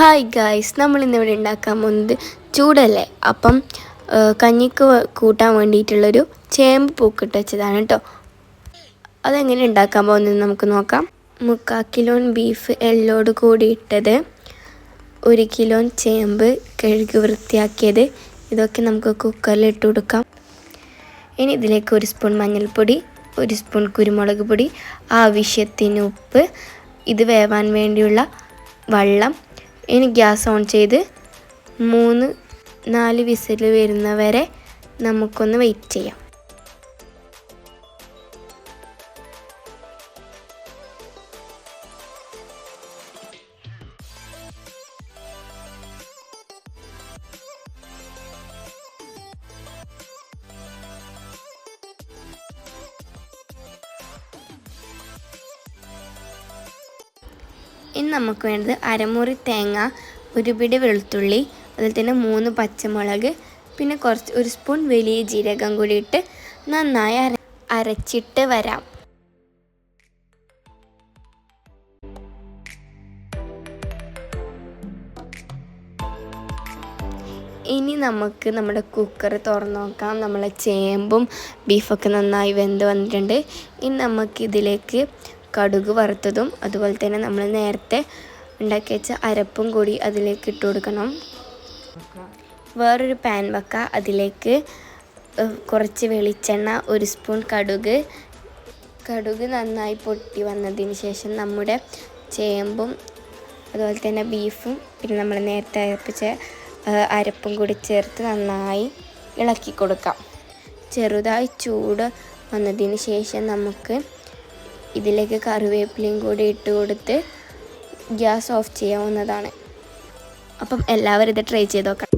Hi guys നമ്മൾ ഇന്നിവിടെ ഉണ്ടാക്കാൻ പോകുന്നത് ചൂടല്ലേ? അപ്പം കഞ്ഞിക്ക് കൂട്ടാൻ വേണ്ടിയിട്ടുള്ളൊരു ചേമ്പ് പൂക്കിട്ട് വെച്ചതാണ് കേട്ടോ അതെങ്ങനെ ഉണ്ടാക്കാൻ പോകുന്നത് നമുക്ക് നോക്കാം. മുക്കാൽ കിലോൻ ബീഫ് എല്ലോട് കൂടി ഇട്ടത് ഒരു കിലോൻ ചേമ്പ് കഴുകി വൃത്തിയാക്കിയത്. ഇതൊക്കെ നമുക്ക് കുക്കറിൽ ഇട്ട് കൊടുക്കാം. ഇനി ഇതിലേക്ക് ഒരു സ്പൂൺ മഞ്ഞൾപ്പൊടി ഒരു സ്പൂൺ കുരുമുളക് പൊടി ആവശ്യത്തിന് ഉപ്പ് ഇത് വേവാൻ വേണ്ടിയുള്ള വെള്ളം ഇനി ഗ്യാസ് ഓൺ ചെയ്ത് മൂന്ന് നാല് വിസിൽ വരുന്നവരെ നമുക്കൊന്ന് വെയിറ്റ് ചെയ്യാം. ഇനി നമുക്ക് വേണ്ടത് അരമുറി തേങ്ങ ഒരു പിടി വെളുത്തുള്ളി അതിൽ തന്നെ മൂന്ന് പച്ചമുളക് പിന്നെ കുറച്ച് ഒരു സ്പൂൺ വലിയ ജീരകം കൂടി ഇട്ട് നന്നായി അര അരച്ചിട്ട് വരാം. ഇനി നമുക്ക് നമ്മുടെ കുക്കർ തുറന്ന് നോക്കാം. നമ്മളെ ചേമ്പും ബീഫൊക്കെ നന്നായി വെന്ത് വന്നിട്ടുണ്ട്. ഇനി നമുക്ക് ഇതിലേക്ക് കടുക് വറുത്തതും അതുപോലെ തന്നെ നമ്മൾ നേരത്തെ ഉണ്ടാക്കി വെച്ച അരപ്പും കൂടി അതിലേക്ക് ഇട്ട് കൊടുക്കണം. വേറൊരു പാൻ വെക്കുക അതിലേക്ക് കുറച്ച് വെളിച്ചെണ്ണ ഒരു സ്പൂൺ കടുക്. കടുക് നന്നായി പൊട്ടി വന്നതിന് ശേഷം നമ്മുടെ ചേമ്പും അതുപോലെ തന്നെ ബീഫും പിന്നെ നമ്മൾ നേരത്തെ അരപ്പിച്ച അരപ്പും കൂടി ചേർത്ത് നന്നായി ഇളക്കി കൊടുക്കാം. ചെറുതായി ചൂട് വന്നതിന് ശേഷം നമുക്ക് ഇതിലേക്ക് കറിവേപ്പിലയും കൂടി ഇട്ട് കൊടുത്ത് ഗ്യാസ് ഓഫ് ചെയ്യാവുന്നതാണ്. അപ്പം എല്ലാവരും ഇത് ട്രൈ ചെയ്ത് നോക്കാം